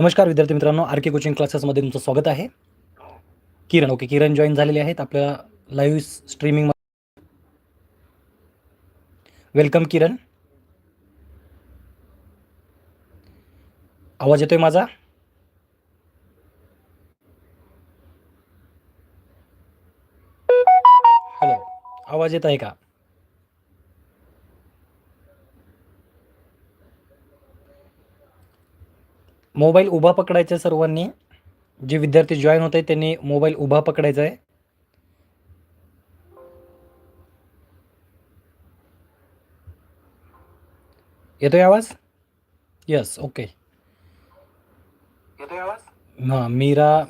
नमस्कार विद्यार्थी मित्रांनो. आर के कोचिंग क्लासेसमध्ये तुमचं स्वागत आहे. किरण ओके. किरण जॉईन झालेले आहेत आपल्या लाईव्ह स्ट्रीमिंग वेलकम किरण. आवाज येतोय माझा? हॅलो आवाज येत आहे का? मोबाईल उभा पकडायचा आहे सर्वांनी. जे विद्यार्थी जॉईन होत आहेत त्यांनी मोबाईल उभा पकडायचा आहे. येतोय आवाज? यस ओके येतोय आवाज? हां मीरा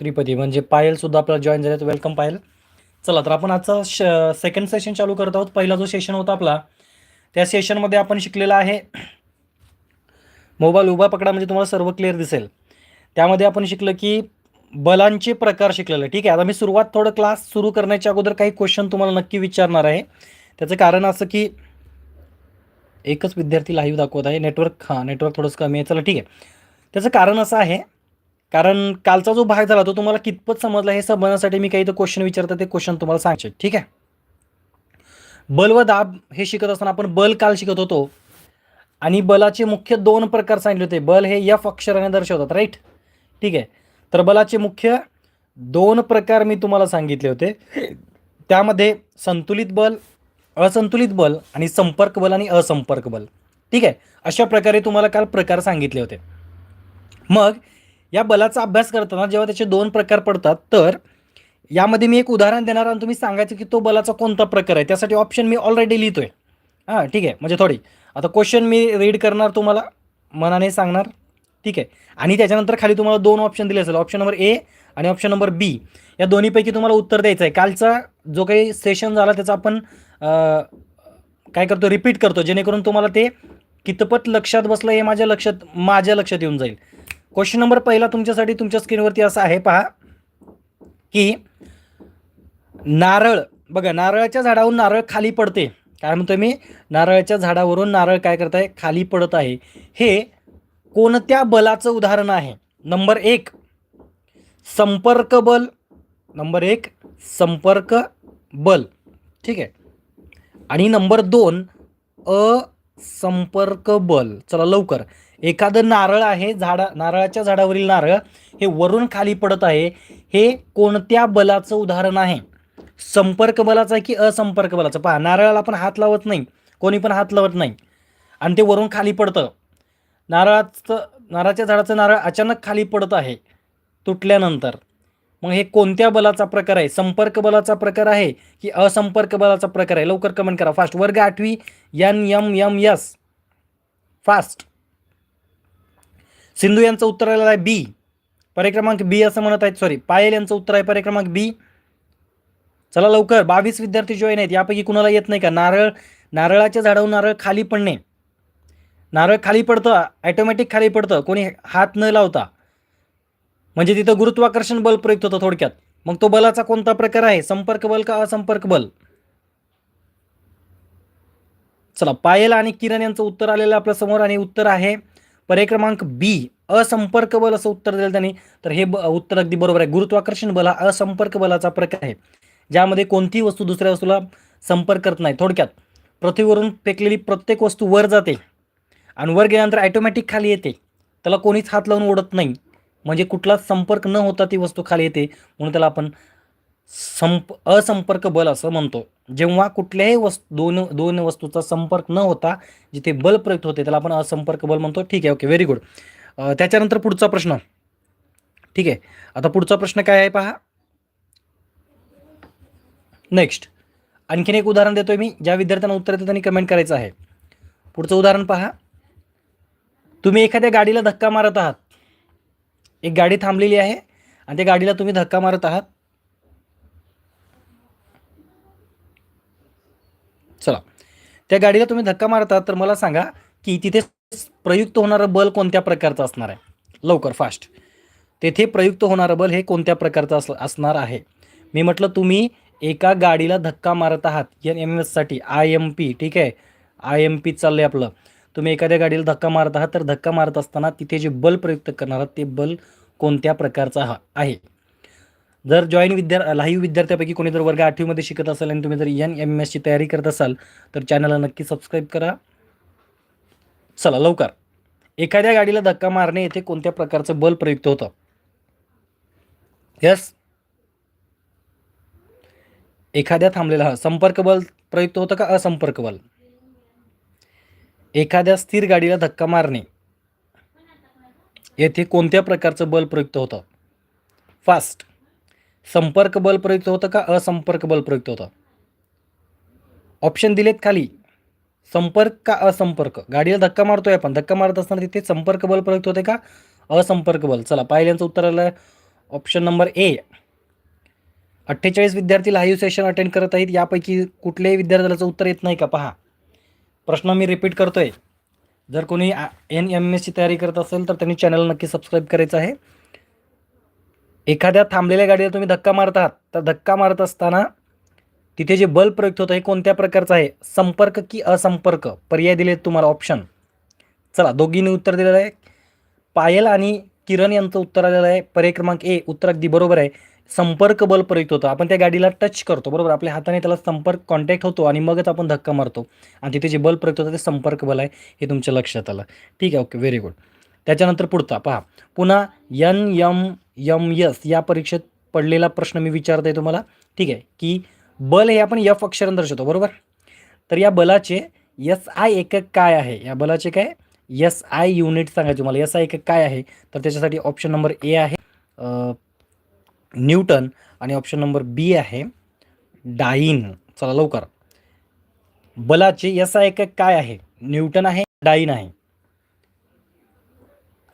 त्रिपदी म्हणजे पायल सुद्धा आपल्याला जॉईन झाले तर वेलकम पायल. चला तर आपण आजचा श सेकंड सेशन चालू करत आहोत. पहिला जो सेशन होता आपला त्या सेशनमध्ये आपण शिकलेला आहे मोबाईल उभा पकडा म्हणजे तुम्हाला सर्व क्लिअर दिसेल. त्यामध्ये आपण शिकलं की बलांचे प्रकार शिकलेलं. ठीक आहे आता मी सुरुवात थोडं क्लास सुरू करण्याच्या अगोदर काही क्वेश्चन तुम्हाला नक्की विचारणार आहे. त्याचं कारण असं की एकच विद्यार्थी लाईव्ह दाखवत आहे. नेटवर्क हां नेटवर्क थोडंसं कमी आहे. चला ठीक आहे. त्याचं कारण असं आहे कारण कालचा जो भाग झाला तो तुम्हाला कितपत समजला हे समजण्यासाठी मी काही तर क्वेश्चन विचारतो ते क्वेश्चन तुम्हाला सांगायचे ठीक आहे? बल व दाब हे शिकत असताना आपण बल काल शिकत होतो. आणि बलाचे मुख्य दोन प्रकार सांगितले होते. बल हे यफ अक्षराने दर्शवतात राईट ठीक आहे. तर बलाचे मुख्य दोन प्रकार मी तुम्हाला सांगितले होते. त्यामध्ये संतुलित बल असंतुलित बल आणि संपर्क बल आणि असंपर्क बल. ठीक आहे? अशा प्रकारे तुम्हाला काल प्रकार सांगितले होते. मग या बलाचा अभ्यास करताना जेव्हा त्याचे दोन प्रकार पडतात तर यामध्ये मी एक उदाहरण देणार आणि तुम्ही सांगायचं की तो बलाचा कोणता प्रकार आहे? त्यासाठी ऑप्शन मी ऑलरेडी लिहितोय. हां ठीक आहे. म्हणजे थोडी. आता क्वेश्चन मी रीड करणार तुम्हाला मनाने सांगणार. ठीक आहे? आणि त्याच्यानंतर खाली तुम्हाला दोन ऑप्शन दिले असेल. ऑप्शन नंबर ए आणि ऑप्शन नंबर बी या दोन्हीपैकी तुम्हाला उत्तर द्यायचं आहे कालचा जो काही सेशन झाला त्याचा आपण काय करतो रिपीट करतो. जेणेकरून तुम्हाला ते कितपत लक्षात बसलं हे माझ्या लक्षात माझ्या लक्षात येऊन जाईल. क्वेश्चन नंबर पहिला तुमच्यासाठी तुमच्या स्क्रीनवरती असा आहे पहा की नारळ. बघा नारळाच्या झाडावरून नारळ खाली पडते. काय म्हणतो मी नारळाच्या झाडावरून नारळ काय करत आहे खाली पडत आहे. हे कोणत्या बलाचं उदाहरण आहे? नंबर एक संपर्क बल. नंबर एक संपर्क बल. ठीक आहे? आणि नंबर दोन असंपर्क बल. चला लवकर. एखादं नारळ आहे झाडा नारळाच्या झाडावरील नारळ हे वरून खाली पडत आहे. हे कोणत्या बलाचं उदाहरण आहे? संपर्क बलाचा आहे की असंपर्क बलाचा पहा नारळाला आपण हात लावत नाही. कोणी पण हात लावत नाही. आणि ते वरून खाली पडतं. नारळाचं नारळाच्या झाडाचं नारळ अचानक खाली पडत आहे तुटल्यानंतर. मग हे कोणत्या बलाचा प्रकार आहे? संपर्क बलाचा प्रकार आहे की असंपर्क बलाचा प्रकार आहे? लवकर कमेंट करा. फास्ट वर्ग आठवी N M M S fast Sindhu यांचं उत्तर आलेलं आहे बी. पर्याय क्रमांक बी असं म्हणत आहेत. सॉरी पायल यांचं उत्तर आहे. पर्याय क्रमांक बी. चला लवकर बावीस विद्यार्थी जॉईन आहेत यापैकी कुणाला येत नाही का? नारळ नारळाच्या झाडावर नारळ खाली पडणे नारळ खाली पडतं ॲटोमॅटिक खाली पडतं कोणी हात न लावता. म्हणजे तिथं गुरुत्वाकर्षण बल प्रयुक्त होतं थोडक्यात. मग तो बलाचा कोणता प्रकार आहे? संपर्क बल का असंपर्क बल? चला पायल आणि किरण यांचं उत्तर आलेलं आपल्यासमोर आणि उत्तर आहे पर्याय क्रमांक बी असंपर्क बल असं उत्तर दिलं त्यांनी. तर हे ब उत्तर अगदी बरोबर आहे. गुरुत्वाकर्षण बल हा असंपर्क बलाचा प्रकार आहे. ज्यामध्ये कोणतीही वस्तू दुसऱ्या वस्तूला संपर्क करत नाही थोडक्यात. पृथ्वीवरून फेकलेली प्रत्येक वस्तू वर जाते आणि वर गेल्यानंतर ॲटोमॅटिक खाली येते. त्याला कोणीच हात लावून ओढत नाही. म्हणजे कुठलाच संपर्क न होता ती वस्तू खाली येते म्हणून त्याला आपण संप असंपर्क बल असं म्हणतो. जेव्हा कुठल्याही वस्तू दोन दोन वस्तूचा संपर्क न होता जिथे बल प्रयुक्त होते त्याला आपण असंपर्क बल म्हणतो. ठीक आहे ओके व्हेरी गुड त्याच्यानंतर पुढचा प्रश्न. ठीक आहे आता पुढचा प्रश्न काय आहे पहा? नेक्स्ट आणखीन एक उदाहरण देतोय मी ज्या विद्यार्थ्यांना उत्तर येतं त्यांनी कमेंट करायचं आहे. पुढचं उदाहरण पहा. तुम्ही एखाद्या गाडीला धक्का मारत आहात. एक गाडी थांबलेली आहे आणि त्या गाडीला तुम्ही धक्का मारत आहात. चला. त्या गाडीला तुम्ही धक्का मारत आहात तर मला सांगा की तिथे प्रयुक्त होणारं बल कोणत्या प्रकारचं असणार आहे? लवकर फास्ट तेथे प्रयुक्त होणारं बल हे कोणत्या प्रकारचं अस असणार आहे? मी म्हटलं तुम्ही एका गाडीला धक्का मारत आहात एन एम एससाठी आय एम पी ठीक आहे? आय एम पी चाललं आहे आपलं. तुम्ही एखाद्या गाडीला धक्का मारत आहात तर धक्का मारत असताना तिथे जे बल प्रयुक्त करणार आहात ते बल कोणत्या प्रकारचा हा आहे? जर जॉईन विद्या लाईव्ह विद्यार्थ्यापैकी कोणी जर वर्ग आठवीमध्ये शिकत असाल आणि तुम्ही जर एन एम एसची तयारी करत असाल तर चॅनलला नक्की सबस्क्राईब करा. चला लवकर. एखाद्या गाडीला धक्का मारणे येथे कोणत्या प्रकारचं बल प्रयुक्त होतं? यस एखाद्या थांबलेला हा संपर्क बल प्रयुक्त होतं का असंपर्क बल एखाद्या स्थिर गाडीला धक्का मारणे. येथे कोणत्या प्रकारचं बल प्रयुक्त होतं? फास्ट. संपर्क बल प्रयुक्त होतं का असंपर्क बल प्रयुक्त होतं? ऑप्शन दिलेत खाली. संपर्क का असंपर्क? गाडीला धक्का मारतोय आपण. धक्का मारत असताना तिथे संपर्क बल प्रयुक्त होते का असंपर्क बल चला पहिल्यांचं उत्तर आलं ऑप्शन नंबर ए. अठ्ठेचाळीस विद्यार्थी लाईव्ह सेशन अटेंड करत आहेत. यापैकी कुठल्याही विद्यार्थ्याचं उत्तर येत नाही का? पहा. प्रश्न मी रिपीट करतो आहे जर कोणी एन एम एसची तयारी करत असेल तर त्यांनी चॅनल नक्की सबस्क्राईब करायचं आहे. एखाद्या थांबलेल्या गाडीला तुम्ही धक्का मारत आहात तर धक्का मारत असताना तिथे जे बल प्रयुक्त होतं हे कोणत्या प्रकारचं आहे? संपर्क की असंपर्क? पर्याय दिले तुम्हाला ऑप्शन चला दोघींनी उत्तर दिलेलं आहे. पायल आणि किरण यांचं उत्तर आलेलं आहे. पर्याय क्रमांक ए उत्तर अगदी बरोबर आहे. संपर्क बल प्रयुक्त होतं. आपण त्या गाडीला टच करतो बरोबर? आपल्या हाताने त्याला संपर्क कॉन्टॅक्ट होतो आणि मगच आपण धक्का मारतो. आणि तिथे जे बल प्रयुक्त होतं ते संपर्क बल आहे हे तुमच्या लक्षात आलं. ठीक आहे ओके व्हेरी गुड त्याच्यानंतर पुढचा पहा. पुन्हा यन यम यम यस या परीक्षेत पडलेला प्रश्न मी विचारत आहे तुम्हाला. ठीक आहे की बल हे आपण यफ अक्षरानं दर्शवतो बरोबर? तर या बलाचे यस आय एकक काय आहे? या बलाचे काय? यस आय युनिट सांगायचे तुम्हाला. यस आय एकक काय आहे? तर त्याच्यासाठी ऑप्शन नंबर ए आहे. न्यूटन आणि ऑप्शन नंबर बी आहे डाईन. चला लवकर. बलाचे एस आय काय आहे? न्यूटन आहे डाईन आहे.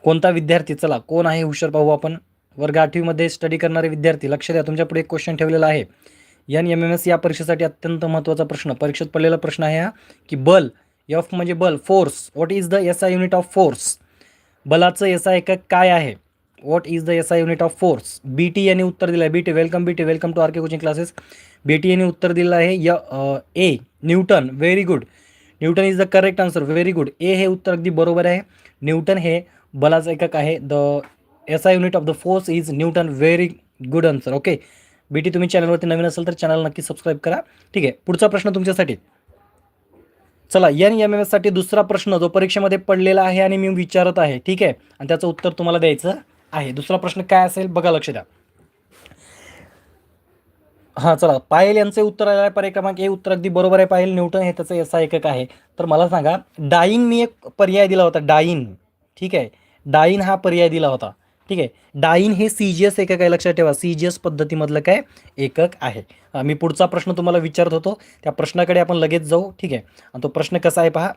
कोणता विद्यार्थी? चला कोण आहे हुशार पाहू आपण. वर्ग आठवीमध्ये स्टडी करणारे विद्यार्थी लक्ष द्या तुमच्यापुढे एक क्वेश्चन ठेवलेला आहे. एन एम एम एस या परीक्षेसाठी अत्यंत महत्त्वाचा प्रश्न. परीक्षेत पडलेला प्रश्न आहे हा की बल एफ म्हणजे बल force what is the S I unit of force बलाचं S I एकक काय आहे? What is the S I unit of force B T यांनी उत्तर दिलं आहे B T welcome B T welcome to R K coaching classes B T यांनी उत्तर दिलं आहे य ए Newton. Very good Newton is the correct answer very good ए हे उत्तर अगदी बरोबर आहे. न्यूटन हे बलाचं एकक आहे. The S I unit of the force is Newton. Very good answer okay B T तुम्ही चॅनलवरती नवीन असेल तर चॅनल नक्की सबस्क्राईब करा. ठीक आहे? पुढचा प्रश्न तुमच्यासाठी. चला एन एम एम एससाठी दुसरा प्रश्न जो परीक्षेमध्ये पडलेला आहे आणि मी विचारत आहे. ठीक आहे? आणि त्याचं उत्तर तुम्हाला द्यायचं. आहे. दुसरा प्रश्न काय असेल? बघा लक्ष द्या. हां चला. पायल यांचे उत्तर आलं आहे. पर्याय क्रमांक ए उत्तर अगदी बरोबर आहे. पायल न्यूटन हे त्याचं एस एकक आहे. तर मला सांगा डाईन मी एक पर्याय दिला होता. डाईन. ठीक आहे? डाईन हा पर्याय दिला होता. ठीक आहे? डाईन हे सी जी एस एकक आहे. लक्षात ठेवा. सी जी एस पद्धतीमधलं काय? एकक आहे. मी पुढचा प्रश्न तुम्हाला विचारत होतो. त्या प्रश्नाकडे आपण लगेच जाऊ. ठीक आहे? आणि तो प्रश्न कसा आहे पहा.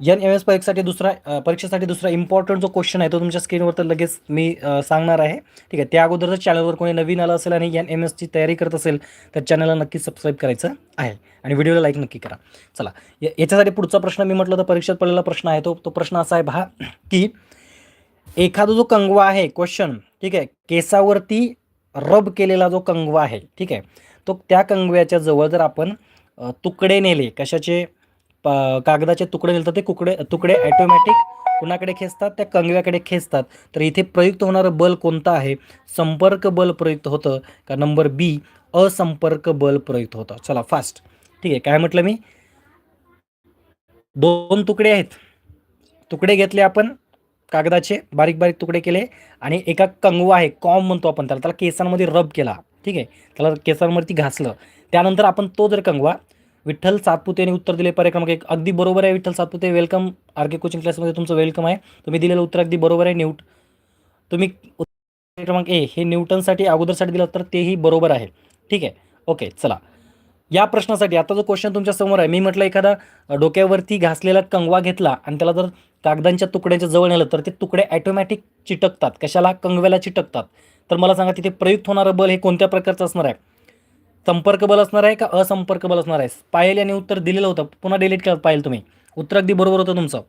एन एम एस परीक्षेसाठी दुसरा परीक्षेसाठी दुसरा इम्पॉर्टंट जो क्वेश्चन आहे तो तुमच्या स्क्रीनवर तर लगेच मी सांगणार आहे. ठीक आहे त्या अगोदर जर चॅनलवर कोणी नवीन आलं असेल आणि एन एम एसची तयारी करत असेल तर चॅनलला नक्की सबस्क्राईब करायचं आहे. आणि व्हिडिओला लाईक नक्की करा. चला या- याच्यासाठी पुढचा प्रश्न मी म्हटलं तर परीक्षेत पडलेला प्रश्न आहे तो तो प्रश्न असा आहे पहा की एखादा जो कंगवा आहे क्वेश्चन ठीक आहे केसावरती रब केलेला जो कंगवा आहे ठीक आहे तो त्या कंगव्याच्या जवळ जर आपण तुकडे नेले कशाचे? कागदाचे तुकडे नेले तर ते कुकडे तुकडे ॲटोमॅटिक कुणाकडे खेचतात? त्या कंगव्याकडे खेचतात. तर इथे प्रयुक्त होणारं बल कोणतं आहे? संपर्क बल प्रयुक्त होतं का? नंबर बी असंपर्क बल प्रयुक्त होतं. चला फास्ट ठीक आहे काय म्हटलं मी? दोन तुकडे आहेत. तुकडे घेतले आपण कागदाचे बारीक बारीक तुकडे केले आणि एका कंगवा आहे कॉम म्हणतो आपण त्याला. त्याला केसांमध्ये रब केला. ठीक आहे? त्याला केसांवरती घासलं. त्यानंतर आपण तो जर कंगवा विठ्ठल सातपुते यांनी उत्तर दिले. पर्याय क्रमांक एक. अगदी बरोबर आहे Vitthal Satpute. Welcome R K coaching क्लासमध्ये तुमचं वेलकम आहे. तुम्ही दिलेलं उत्तर अगदी बरोबर आहे. न्यूट तुम्ही उत्तर क्रमांक ए. हे न्यूटनसाठी अगोदरसाठी दिलं तर तेही बरोबर आहे. ठीक आहे? ओके चला. या प्रश्नासाठी आता जो क्वेश्चन तुमच्यासमोर आहे मी म्हटलं एखादा डोक्यावरती घासलेला कंगवा घेतला आणि त्याला जर कागदांच्या तुकड्याच्या जवळ नेलं तर ते तुकडे ॲटोमॅटिक चिटकतात. कशाला? कंगव्याला चिटकतात. तर मला सांगा तिथे प्रयुक्त होणारं बल हे कोणत्या प्रकारचं असणार आहे? संपर्क बल असणार आहे का असंपर्क बल असणार आहे? पायल यांनी उत्तर दिलेलं होतं. पुन्हा डिलीट केलं पायल तुम्ही. उत्तर अगदी बरोबर होतं तुमचं.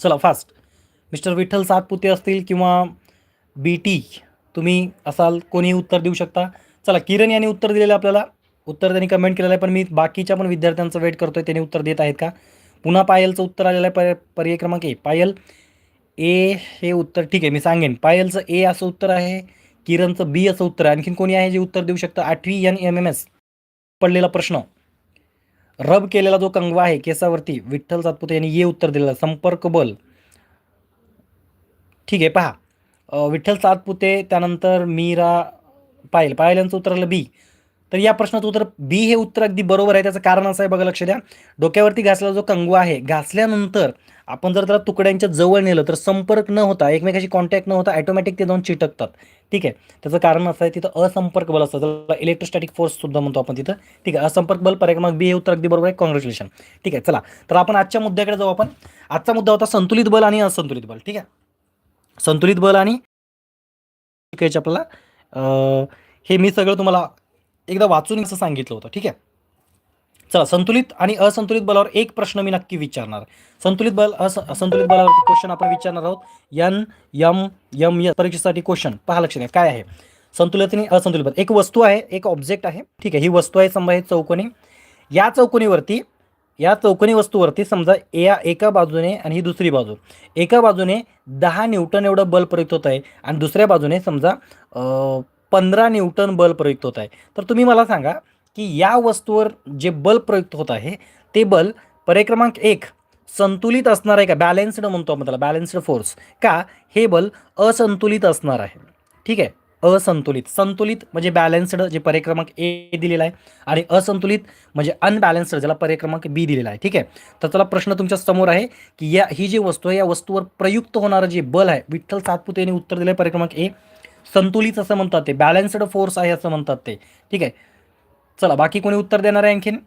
चला फास्ट मिस्टर विठ्ठल सातपुते असतील किंवा बी टी तुम्ही असाल कोणीही उत्तर देऊ शकता. चला किरण यांनी उत्तर दिलेलं आपल्याला. उत्तर त्यांनी कमेंट केलेलं आहे पण मी बाकीच्या पण विद्यार्थ्यांचं वेट करतो आहे त्यांनी उत्तर देत आहेत का? पुन्हा पायलचं उत्तर आलेलं आहे पर पर्याय क्रमांक ए. पायल ए हे उत्तर ठीक आहे मी सांगेन. पायलचं ए असं उत्तर आहे. किरणचं बी असं उत्तर आहे. आणखीन कोणी आहे जे उत्तर देऊ शकतं? आठवी एन एम एम एस पडलेला प्रश्न. रब केलेला जो कंगवा आहे केसावरती विठ्ठल सातपुते यांनी ये उत्तर दिलेलं संपर्क बल. ठीक आहे पहा. विठ्ठल सातपुते त्यानंतर मीरा पायल. पायल यांचं उत्तर आलं बी तर या प्रश्नाचं उत्तर बी हे उत्तर अगदी बरोबर आहे. त्याचं कारण असं आहे बघा लक्ष द्या. डोक्यावरती घासलेला जो कंगवा आहे घासल्यानंतर आपण जर त्याला तुकड्यांच्या जवळ नेलं तर संपर्क न होता एकमेकाशी कॉन्टॅक्ट न होता ॲटोमॅटिक ते जाऊन चिटकतात. ठीक आहे? त्याचं कारण असं आहे तिथं असंपर्क बल असतं. त्याला इलेक्ट्रोस्टॅटिक फोर्स सुद्धा म्हणतो आपण तिथं. ठीक आहे? असंपर्क बल पर्याय बी हे उत्तर अगदी बरोबर आहे. कॉंग्रॅच्युलेशन ठीक आहे? चला. तर आपण आजच्या मुद्द्याकडे जाऊ आपण. आजचा मुद्दा होता संतुलित बल आणि असंतुलित बल. ठीक आहे? संतुलित बल आणि शिकायचे आपल्याला हे मी सगळं तुम्हाला एकदा वाचून असं सांगितलं होतं. ठीक आहे? चला संतुलित आणि असंतुलित बलावर एक प्रश्न मी नक्की विचारणार. संतुलित बल अस असंतुलित बलावरती क्वेश्चन आपण विचारणार आहोत. यन यम यम य परीक्षेसाठी क्वेश्चन पहा लक्ष द्या काय आहे? संतुलित आणि असंतुलित बल. एक वस्तू आहे एक ऑब्जेक्ट आहे. ठीक आहे ही वस्तू आहे समजा हे चौकोनी. या चौकोनीवरती या चौकोनी वस्तूवरती समजा या एका बाजूने आणि ही दुसरी बाजू. एका बाजूने दहा न्यूटन एवढं बल प्रयुक्त होत आहे आणि दुसऱ्या बाजूने समजा पंधरा न्यूटन बल प्रयुक्त होत आहे. तर तुम्ही मला सांगा की या वस्तूवर जे बल प्रयुक्त होत आहे ते बल पर्याय क्रमांक एक संतुलित असणार आहे का? बॅलेन्स्ड म्हणतो आपण त्याला बॅलेन्स्ड फोर्स का? हे बल असंतुलित असणार आहे. ठीक आहे? असंतुलित. संतुलित म्हणजे बॅलन्स्ड जे पर्याय क्रमांक ए दिलेला आहे आणि असंतुलित म्हणजे अनबॅलन्स्ड ज्याला पर्याय क्रमांक बी दिलेला आहे. ठीक आहे? तर त्याला प्रश्न तुमच्यासमोर आहे की या ही जी वस्तू आहे या वस्तूवर प्रयुक्त होणारं जे बल आहे विठ्ठल सातपुते यांनी उत्तर दिलं आहे पर्याय क्रमांक ए. संतुलित असं म्हणतात ते. बॅलन्स्ड फोर्स आहे असं म्हणतात ते. ठीक आहे? चला बाकी कोणी उत्तर देणार आहे आणखीन?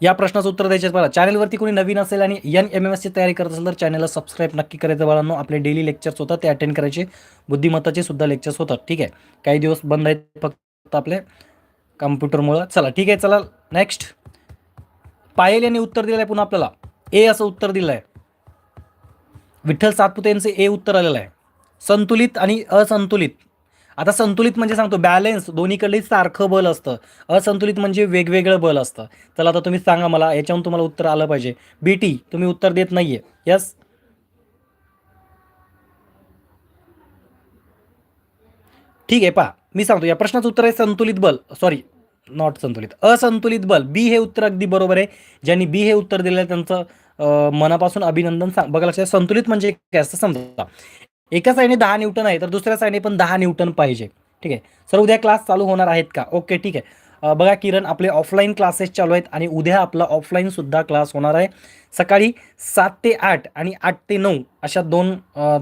या प्रश्नाचं उत्तर द्यायचे मला चॅनलवरती कोणी नवीन असेल आणि एन एम एम एसची तयारी करत असेल तर चॅनलला सबस्क्राईब नक्की करायचं बाळांनो. आपले डेली लेक्चर्स होतात ते अटेंड करायचे. बुद्धिमत्ताचे सुद्धा लेक्चर्स होतात. ठीक आहे? काही दिवस बंद आहेत फक्त आपले कम्प्युटरमुळं. चला ठीक आहे चला नेक्स्ट पायल यांनी उत्तर दिलं आहे पुन्हा आपल्याला. ए असं उत्तर दिलं आहे विठ्ठल सातपुते यांचं ए उत्तर आलेलं आहे. संतुलित आणि असंतुलित. आता संतुलित म्हणजे सांगतो बॅलेन्स दोन्हीकडे सारखं बल असतं. असंतुलित म्हणजे वेगवेगळं बल असतं. चला आता तुम्ही सांगा मला याच्यावर तुम्हाला उत्तर आलं पाहिजे. बी टी तुम्ही उत्तर देत नाहीये. यस ठीक आहे पहा. मी सांगतो या प्रश्नाचं उत्तर आहे संतुलित बल. सॉरी नॉट संतुलित. असंतुलित बल. बी हे उत्तर अगदी बरोबर आहे. ज्यांनी बी हे उत्तर दिलं आहे त्यांचं मनापासून अभिनंदन सांग बघा लक्षात संतुलित म्हणजे काय असतं समजा. एका साईडने दहा न्यूटन आहे तर दुसऱ्या साईडने पण दहा न्यूटन पाहिजे. ठीक आहे? सर उद्या क्लास चालू होणार आहेत का? ओके ठीक आहे. बघा किरण आपले ऑफलाईन क्लासेस चालू आहेत आणि उद्या आपला ऑफलाईनसुद्धा क्लास होणार आहे. सकाळी सात ते आठ आणि आठ ते नऊ अशा दोन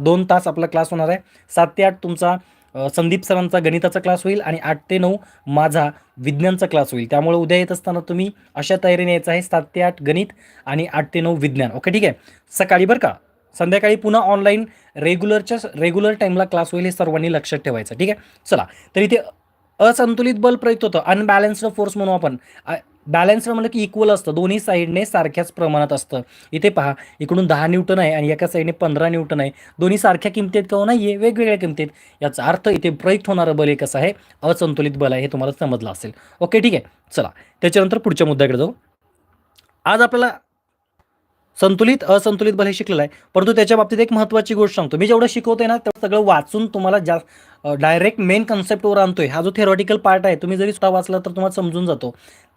दोन तास आपला क्लास होणार आहे. सात ते आठ तुमचा संदीप सरांचा गणिताचा क्लास होईल आणि आठ ते नऊ माझा विज्ञानचा क्लास होईल. त्यामुळे उद्या येत असताना तुम्ही अशा तयारीने यायचं आहे. सात ते आठ गणित आणि आठ ते नऊ विज्ञान. ओके ठीक आहे? सकाळी बरं का? संध्याकाळी पुन्हा ऑनलाईन रेग्युलरच्या रेग्युलर टाईमला क्लास होईल हे सर्वांनी लक्षात ठेवायचं. ठीक आहे? चला तर इथे असंतुलित बल प्रयुक्त होतं. अनबॅलन्स्ड फोर्स म्हणू आपण. बॅलन्स्ड म्हणलं की इक्वल असतं. दोन्ही साईडने सारख्याच प्रमाणात असतं. इथे पहा इकडून दहा न्यूटन आहे आणि एका साईडने पंधरा न्यूटन आहे. दोन्ही सारख्या किमतीत का हो नाही आहे वेगवेगळ्या किमतीत याचा अर्थ इथे प्रयुक्त होणारं बल एक कसं आहे. असंतुलित बल आहे हे तुम्हाला समजलं असेल. ओके ठीक आहे? चला त्याच्यानंतर पुढच्या मुद्द्याकडे जाऊ. आज आपल्याला संतुलित असंतुलित भले शिकलेलं आहे. परंतु त्याच्या बाबतीत एक महत्त्वाची गोष्ट सांगतो. मी जेवढं शिकवते ना तेवढं सगळं वाचून तुम्हाला जास्त डायरेक्ट मेन कन्सेप्टवर आणतोय. हा जो थेरॉटिकल पार्ट आहे तुम्ही जरी स्वतः वाचला तर तुम्हाला समजून जातो.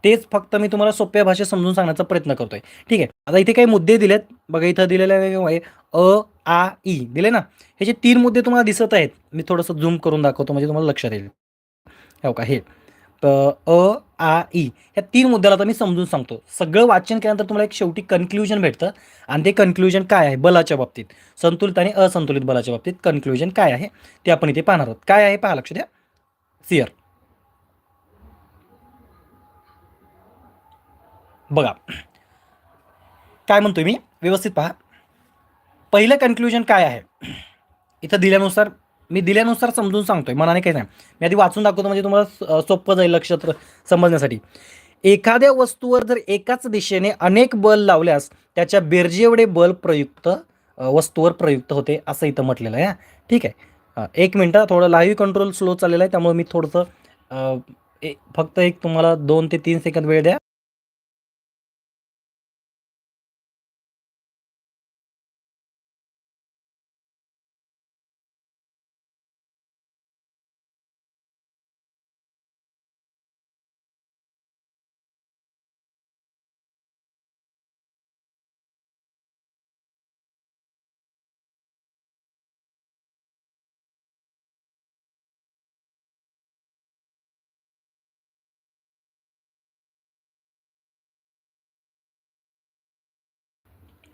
तेच फक्त मी तुम्हाला सोप्या भाषेत समजून सांगण्याचा प्रयत्न करतोय. ठीक आहे. आता इथे काही मुद्दे दिलेत. बघा इथं दिलेले आहे अ आ ई. दिले ना? हे जे तीन मुद्दे तुम्हाला दिसत आहेत मी थोडंसं झूम करून दाखवतो म्हणजे तुम्हाला लक्षात येईल. हो का हे. अ आ ई. ह्या तीन मुद्द्याला आता मी समजून सांगतो. सगळं वाचन केल्यानंतर तुम्हाला एक शेवटी कन्क्ल्युजन भेटतं. आणि ते कन्क्ल्युजन काय आहे? बलाच्या बाबतीत. संतुलित आणि असंतुलित बलाच्या बाबतीत कन्क्ल्युजन काय आहे? ते आपण इथे पाहणार आहोत. काय आहे? पहा लक्ष द्या. सिअर बघा. काय म्हणतोय मी? व्यवस्थित पहा. पहिलं कन्क्ल्युजन काय आहे? इथं दिल्यानुसार मी दिल्यानुसार समजून सांगतोय मनाने काही नाही. मी आधी वाचून दाखवतो म्हणजे तुम्हाला स- सोपं जाईल लक्ष समजण्यासाठी. एखाद्या वस्तूवर जर एकाच दिशेने अनेक बल लावल्यास त्याच्या बेरजेएवढे बल प्रयुक्त वस्तूवर प्रयुक्त होते असं इथं म्हटलेलं आहे ठीक आहे. एक मिनटं थोडं लाईव्ह कंट्रोल स्लो चाललेलं आहे त्यामुळे मी थोडंसं फक्त एक तुम्हाला दोन ते तीन सेकंद वेळ द्या.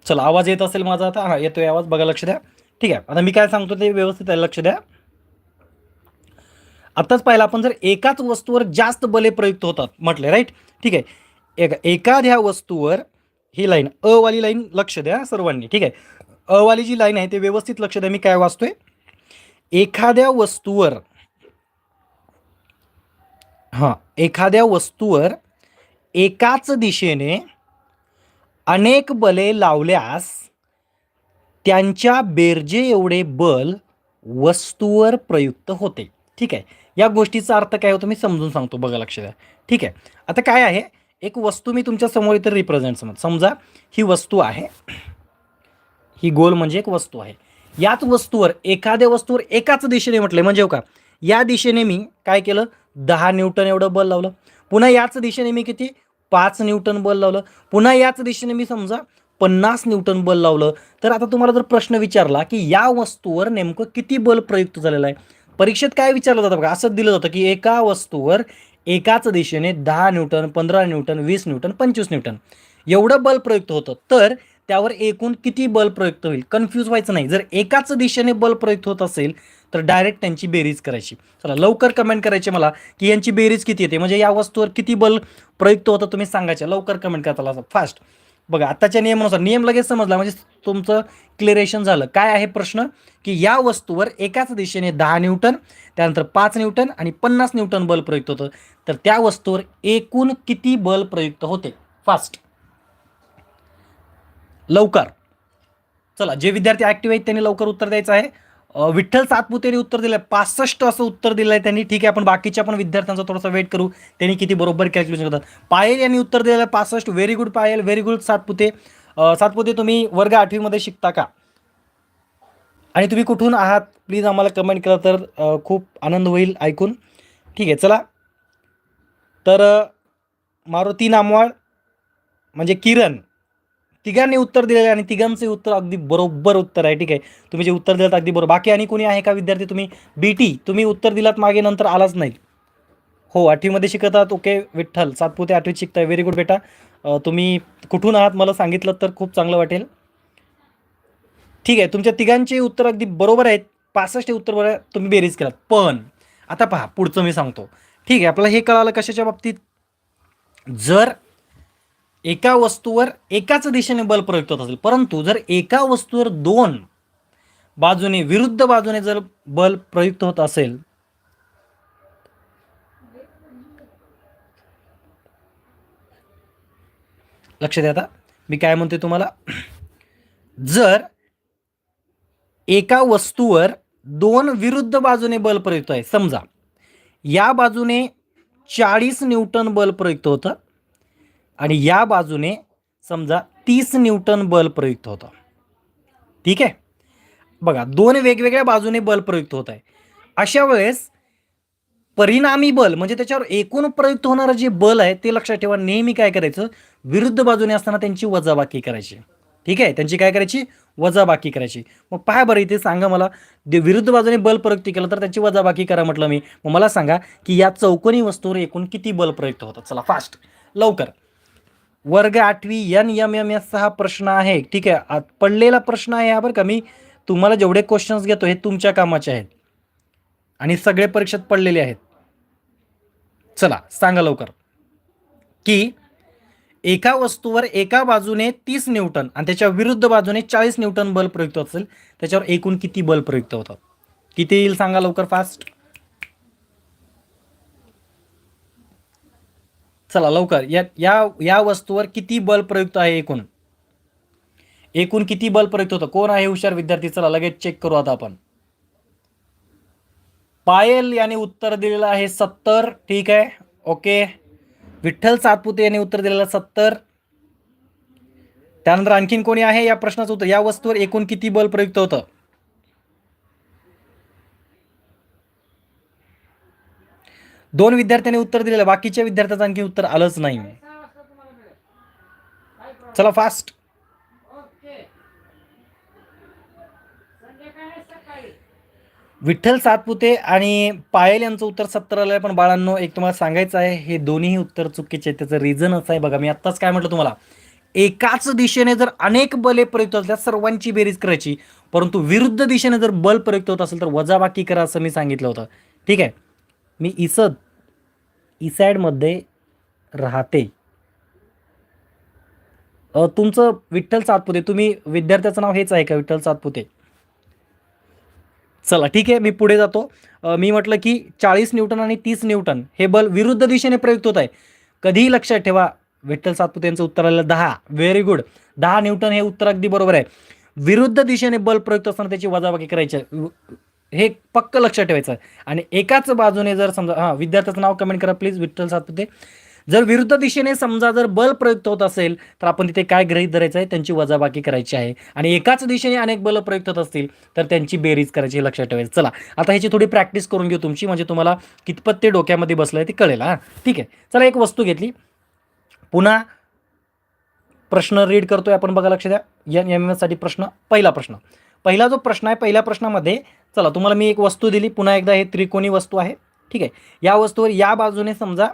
चला आवाज येत असेल माझा आता. हां येतोय आवाज. बघा लक्ष द्या. ठीक आहे. आता मी काय सांगतो ते व्यवस्थित आहे. लक्ष द्या. आत्ताच पाहिलं आपण जर एकाच वस्तूवर जास्त बले प्रयुक्त होतात म्हटले राईट ठीक आहे. एक एखाद्या वस्तूवर ही लाईन अ वाली लाईन लक्ष द्या सर्वांनी. ठीक आहे. अ वाली जी लाईन आहे ते व्यवस्थित लक्ष द्या. मी काय वाचतोय? एखाद्या वस्तूवर हां एखाद्या वस्तूवर एकाच दिशेने अनेक बले लावल्यास त्यांच्या बेरजे एवढे बल वस्तूवर प्रयुक्त होते. ठीक आहे? या गोष्टीचा अर्थ काय होतो मी समजून सांगतो बघा लक्ष द्या. ठीक आहे? आता काय आहे? एक वस्तू मी तुमच्यासमोर इथे रिप्रेझेंट समज समजा ही वस्तू आहे. ही गोल म्हणजे एक वस्तू आहे. याच वस्तूवर एखाद्या वस्तूवर एकाच दिशेने म्हटले म्हणजे हो का? या दिशेने मी काय केलं? दहा न्यूटन एवढं बल लावलं. पुन्हा याच दिशेने मी किती? पाच न्यूटन बल लावलं. पुन्हा याच दिशेने मी समजा पन्नास न्यूटन बल लावलं. तर आता तुम्हाला जर प्रश्न विचारला की या वस्तूवर नेमकं किती बल प्रयुक्त झालेलं आहे? परीक्षेत काय विचारलं जातं बघा? असं दिलं जातं की एका वस्तूवर एकाच दिशेने दहा न्यूटन पंधरा न्यूटन वीस न्यूटन पंचवीस न्यूटन एवढं बल प्रयुक्त होतं. तर त्यावर एकूण किती बल प्रयुक्त होईल? कन्फ्यूज व्हायचं नाही. जर एकाच दिशेने बल प्रयुक्त होत असेल तर डायरेक्ट त्यांची बेरीज करायची. चला लवकर कमेंट करायची मला की यांची बेरीज किती येते? म्हणजे या वस्तूवर किती बल प्रयुक्त होतं तुम्ही सांगायचे. लवकर कमेंट करता फास्ट बघा आताच्या नियमानुसार नियम लगेच समजला. म्हणजे तुमचं क्लिअरेशन झालं. काय आहे प्रश्न? की या वस्तूवर एकाच दिशेने दहा न्यूटन त्यानंतर पाच न्यूटन आणि पन्नास न्यूटन बल प्रयुक्त होतं. तर त्या वस्तूवर एकूण किती बल प्रयुक्त होते? फास्ट लवकर. चला जे विद्यार्थी ॲक्टिव्ह आहेत त्यांनी लवकर उत्तर द्यायचं आहे. विठ्ठल सातपुतेने उत्तर दिलं आहे पासष्ट असं उत्तर दिलं आहे त्यांनी. ठीक आहे आपण बाकीच्या पण विद्यार्थ्यांचा थोडासा वेट करू. त्यांनी किती बरोबर कॅल्क्युलेशन करतात. पायल यांनी उत्तर दिलेलं आहे पासष्ट. Very good Payal. Very good Satpute. Satpute तुम्ही वर्ग आठवीमध्ये शिकता का? आणि तुम्ही कुठून आहात? प्लीज आम्हाला कमेंट केलं तर खूप आनंद होईल ऐकून. ठीक आहे चला. तर मारुती नामवाळ म्हणजे किरण. तिघांनी उत्तर दिलेलं आहे आणि तिघांचे उत्तर अगदी बरोबर उत्तर आहे ठीक आहे? तुम्ही जे उत्तर दिलं अगदी बरोबर. बाकी आणि कोणी आहे का विद्यार्थी? तुम्ही बी टी तुम्ही उत्तर दिलात मागे नंतर आलाच नाही. हो आठवीमध्ये शिकतात ओके विठ्ठल. सातपुते आठवीत शिकताय. व्हेरी गुड बेटा. तुम्ही कुठून आहात? मला सांगितलं तर खूप चांगलं वाटेल. ठीक आहे तुमच्या तिघांचे उत्तर अगदी बरोबर आहेत. पासष्ट हे उत्तर बरोबर तुम्ही बेरीज केलात. पण आता पहा पुढचं मी सांगतो. ठीक आहे आपल्याला हे कळालं कशाच्या बाबतीत? जर एका वस्तूवर एकाच दिशेने बल प्रयुक्त होत असेल परंतु जर एका वस्तूवर दोन बाजूने विरुद्ध बाजूने जर बल प्रयुक्त होत असेल लक्ष द्या आता. मी काय म्हणते तुम्हाला? जर एका वस्तूवर दोन विरुद्ध बाजूने बल प्रयुक्त आहे समजा या बाजूने चाळीस न्यूटन बल प्रयुक्त होतं आणि या बाजूने समजा तीस न्यूटन बल प्रयुक्त होतं. ठीक आहे? बघा दोन वेगवेगळ्या बाजूने बल प्रयुक्त होत आहे. अशा वेळेस परिणामी बल म्हणजे त्याच्यावर एकूण प्रयुक्त होणारं जे बल आहे ते लक्षात ठेवा नेहमी काय करायचं? विरुद्ध बाजूने असताना त्यांची वजाबाकी करायची. ठीक आहे? त्यांची काय करायची? वजाबाकी करायची. मग पहा बरं इथे सांगा मला विरुद्ध बाजूने बल प्रयुक्त केलं तर त्याची वजाबाकी करा म्हटलं मी. मग मला सांगा की या चौकोनी वस्तूवर एकूण किती बल प्रयुक्त होतं? चला फास्ट लवकर. वर्ग आठवी एन एम एम एसचा हा प्रश्न आहे. ठीक आहे? पडलेला प्रश्न आहे हा बरं का. मी तुम्हाला जेवढे क्वेश्चन्स घेतो हे तुमच्या कामाचे आहेत. आणि सगळे परीक्षेत पडलेले आहेत. चला सांगा लवकर. की एका वस्तूवर एका बाजूने तीस न्यूटन आणि त्याच्या विरुद्ध बाजूने चाळीस न्यूटन बल प्रयुक्त असेल त्याच्यावर एकूण किती बल प्रयुक्त होतात? किती येईल सांगा लवकर फास्ट चला लवकर. या या या वस्तूवर किती बल प्रयुक्त आहे एकूण? एकूण किती बल प्रयुक्त होतं? कोण आहे हुशार विद्यार्थी? चला लगेच चेक करू आता आपण. पायल याने उत्तर दिलेलं आहे सत्तर. ठीक आहे. ओके. विठ्ठल सातपुते यांनी उत्तर दिलेलं सत्तर. त्यानंतर आणखीन कोणी आहे या प्रश्नाचं उत्तर? या वस्तूवर एकूण किती बल प्रयुक्त होतं? दोन विद्यार्थ्यांनी उत्तर दिलेलं बाकीच्या विद्यार्थ्याचं आणखी उत्तर आलंच नाही. चला फास्ट विठ्ठल सातपुते आणि पायल यांचं उत्तर सत्तर आलं आहे पण बाळांनो एक तुम्हाला सांगायचं आहे हे दोन्ही उत्तर चुकीचे त्याचं रिझन असं आहे बघा मी आत्ताच काय म्हटलं तुम्हाला. एकाच दिशेने जर अनेक बले प्रयुक्त होतात त्या सर्वांची बेरीज करायची परंतु विरुद्ध दिशेने जर बल प्रयुक्त होत असेल तर वजाबाकी करा असं मी सांगितलं होतं. ठीक आहे? मी इसद इसॅडमध्ये राहते. तुमचं विठ्ठल सातपुते तुम्ही विद्यार्थ्याचं नाव हेच आहे का विठ्ठल सातपुते? चला ठीक आहे मी पुढे जातो. मी म्हटलं की चाळीस न्यूटन आणि तीस न्यूटन हे बल विरुद्ध दिशेने प्रयुक्त होत आहे. कधीही लक्षात ठेवा विठ्ठल सातपुते यांचं उत्तर आलेलं दहा. व्हेरी गुड दहा न्यूटन हे उत्तर अगदी बरोबर आहे. विरुद्ध दिशेने बल प्रयुक्त असताना त्याची वजाबाकी करायची आहे. हे पक्क लक्षात ठेवायचं. आहे. आणि एकाच बाजूने जर समजा हां विद्यार्थ्याचं नाव कमेंट करा प्लीज विठ्ठल सातपुते. जर विरुद्ध दिशेने समजा जर बल प्रयुक्त होत असेल तर आपण तिथे काय गृहीत धरायचं आहे? त्यांची वजाबाकी करायची आहे. आणि एकाच दिशेने अनेक बल प्रयुक्त होत असतील तर त्यांची बेरीज करायची लक्षात ठेवायचं. चला आता ह्याची थोडी प्रॅक्टिस करून घेऊ तुमची. म्हणजे तुम्हाला कितपत ते डोक्यामध्ये बसलं आहे ते कळेल हां. ठीक आहे. चला एक वस्तू घेतली. पुन्हा प्रश्न रीड करतोय आपण बघा लक्ष द्या. एन एम एससाठी प्रश्न पहिला प्रश्न. पहिला जो प्रश्न आहे पहिल्या प्रश्नामध्ये चला तुम्हाला मी एक वस्तू दिली पुन्हा एकदा हे त्रिकोणी वस्तू आहे ठीक आहे. या वस्तूवर या बाजूने समजा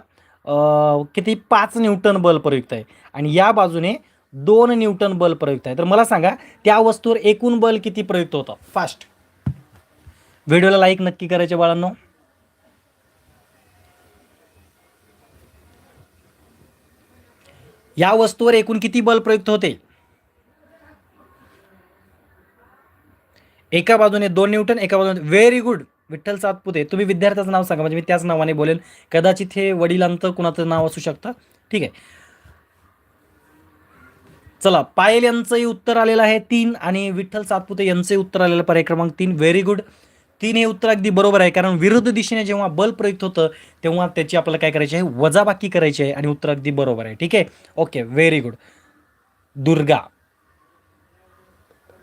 किती पाच न्यूटन बल प्रयुक्त आहे आणि या बाजूने दोन न्यूटन बल प्रयुक्त आहे. तर मला सांगा त्या वस्तूवर एकूण बल किती प्रयुक्त होतं? फास्ट व्हिडिओला लाईक नक्की करायचे बाळांनो. या वस्तूवर एकूण किती बल प्रयुक्त होते? एका बाजूने दोन न्यूटन एका बाजूने व्हेरी गुड विठ्ठल सातपुते तुम्ही विद्यार्थ्याचं नाव सांगा म्हणजे मी त्याच नावाने बोलेल. कदाचित हे वडिलांचं कुणाचं नाव असू शकतं. ठीक आहे. चला पायल यांचंही उत्तर आलेलं आहे तीन आणि विठ्ठल सातपुते यांचंही उत्तर आलेलं पर्याय क्रमांक तीन. व्हेरी गुड तीन हे उत्तर अगदी बरोबर आहे कारण विरुद्ध दिशेने जेव्हा बल प्रयुक्त होतं तेव्हा त्याची आपल्याला काय करायची आहे? वजाबाकी करायची आहे आणि उत्तर अगदी बरोबर आहे. ठीक आहे? Okay very good Durga.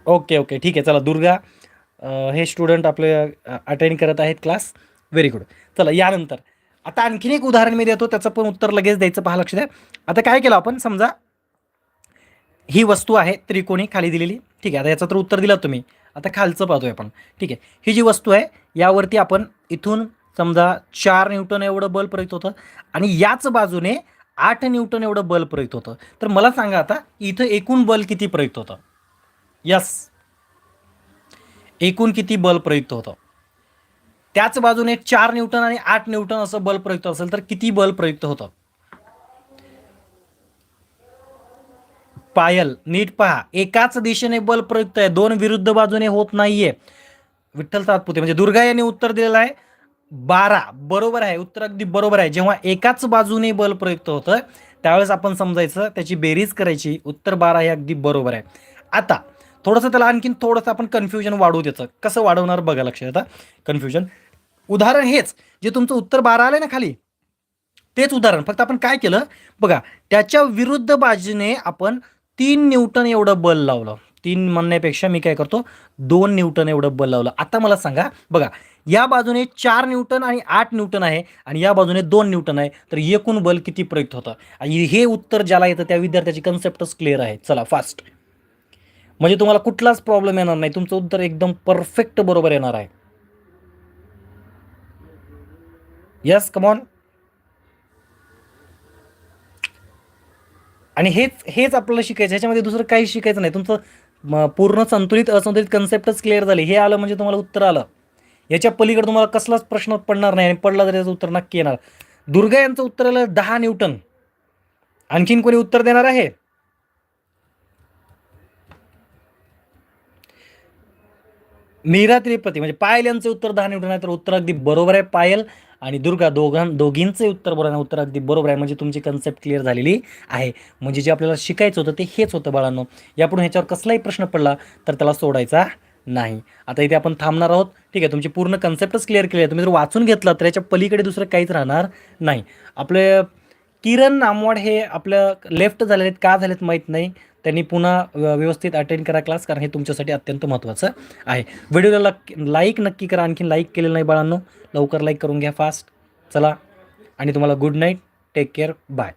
Okay okay ठीक आहे चला दुर्गा. हे स्टुडंट आपले अटेंड करत आहेत क्लास व्हेरी गुड चला यानंतर. आता आणखीन एक उदाहरण मी देतो त्याचं पण उत्तर लगेच द्यायचं पहा लक्ष द्या. आता काय केलं आपण? समजा ही वस्तू आहे त्रिकोणी खाली दिलेली. ठीक आहे आता याचं तर उत्तर दिलं तुम्ही. आता खालचं पाहतोय आपण. ठीक आहे. ही जी वस्तू आहे यावरती आपण इथून समजा चार न्यूटन एवढं बल प्रयुक्त होतं आणि याच बाजूने आठ न्यूटन एवढं बल प्रयुक्त होतं. तर मला सांगा आता इथं एकूण बल किती प्रयुक्त होतं? यस एकूण किती बल प्रयुक्त होतं? त्याच बाजूने चार न्यूटन आणि आठ न्यूटन असं बल प्रयुक्त असेल तर किती बल प्रयुक्त होतं? पायल नीट पहा. एकाच दिशेने बल प्रयुक्त आहे. दोन विरुद्ध बाजूने होत नाहीये. विठ्ठल तात्पुते म्हणजे दुर्गा यांनी उत्तर दिलेलं आहे. बारा बरोबर आहे. उत्तर अगदी बरोबर आहे. जेव्हा एकाच बाजूने बल प्रयुक्त होतं त्यावेळेस आपण समजायचं त्याची बेरीज करायची. उत्तर बारा हे अगदी बरोबर आहे. आता थोडंसं त्याला आणखीन थोडंसं आपण कन्फ्युजन वाढवू त्याचं. कसं वाढवणार बघा लक्षात आता कन्फ्युजन उदाहरण हेच जे तुमचं उत्तर बारा आलं ना खाली. तेच उदाहरण. फक्त आपण काय केलं? बघा त्याच्या विरुद्ध बाजूने आपण तीन न्यूटन एवढं बल लावलं. तीन म्हणण्यापेक्षा मी काय करतो? दोन न्यूटन एवढं बल लावलं. आता मला सांगा बघा या बाजूने चार न्यूटन आणि आठ न्यूटन आहे आणि या बाजूने दोन न्यूटन आहे तर एकूण बल किती प्रयुक्त होतं? आणि हे उत्तर ज्याला येतं त्या विद्यार्थ्याची कन्सेप्टच क्लिअर आहे. चला फास्ट म्हणजे तुम्हाला कुठलाच प्रॉब्लेम येणार नाही. तुमचं उत्तर एकदम परफेक्ट बरोबर येणार आहे. यस कमॉन आणि हेच हेच आपल्याला शिकायचं ह्याच्यामध्ये दुसरं काही शिकायचं नाही. तुमचं म, पूर्ण संतुलित असंतुलित कन्सेप्टच क्लिअर झाले. हे आलं म्हणजे तुम्हाला उत्तर आलं. याच्या पलीकडे तुम्हाला कसलाच प्रश्न पडणार नाही आणि पडला तर याचं उत्तर नक्की येणार. दुर्गा यांचं उत्तर आलं दहा न्यूटन. आणखीन कोणी उत्तर देणार आहे? मीरा त्रिपती म्हणजे पायल यांचे उत्तर दहा निवडून आहे तर उत्तर अगदी बरोबर आहे पायल. आणि दुर्गा दोघां दोघींचे उत्तर बरोबर आहे उत्तर अगदी बरोबर आहे म्हणजे तुमची कन्सेप्ट क्लिअर झालेली आहे. म्हणजे जे आपल्याला शिकायचं होतं ते हेच होतं बाळांनो. यापुढे ह्याच्यावर कसलाही प्रश्न पडला तर त्याला सोडायचा नाही. आता इथे आपण थांबणार आहोत. ठीक आहे तुमची पूर्ण कन्सेप्टच क्लिअर केली आहे. तुम्ही जर वाचून घेतला तर याच्या पलीकडे दुसरं काहीच राहणार नाही. आपले किरण नामवाड हे आपलं लेफ्ट झालेले आहेत का झालेत माहीत नाही. त्यांनी पुन्हा व्यवस्थित अटेंड करा क्लास कारण हे तुमच्यासाठी अत्यंत महत्त्वाचं आहे. व्हिडिओला लक लाईक नक्की करा. आणखीन लाईक केलेलं नाही बाळांनो. लवकर लाईक करून घ्या फास्ट चला. आणि तुम्हाला good night take care bye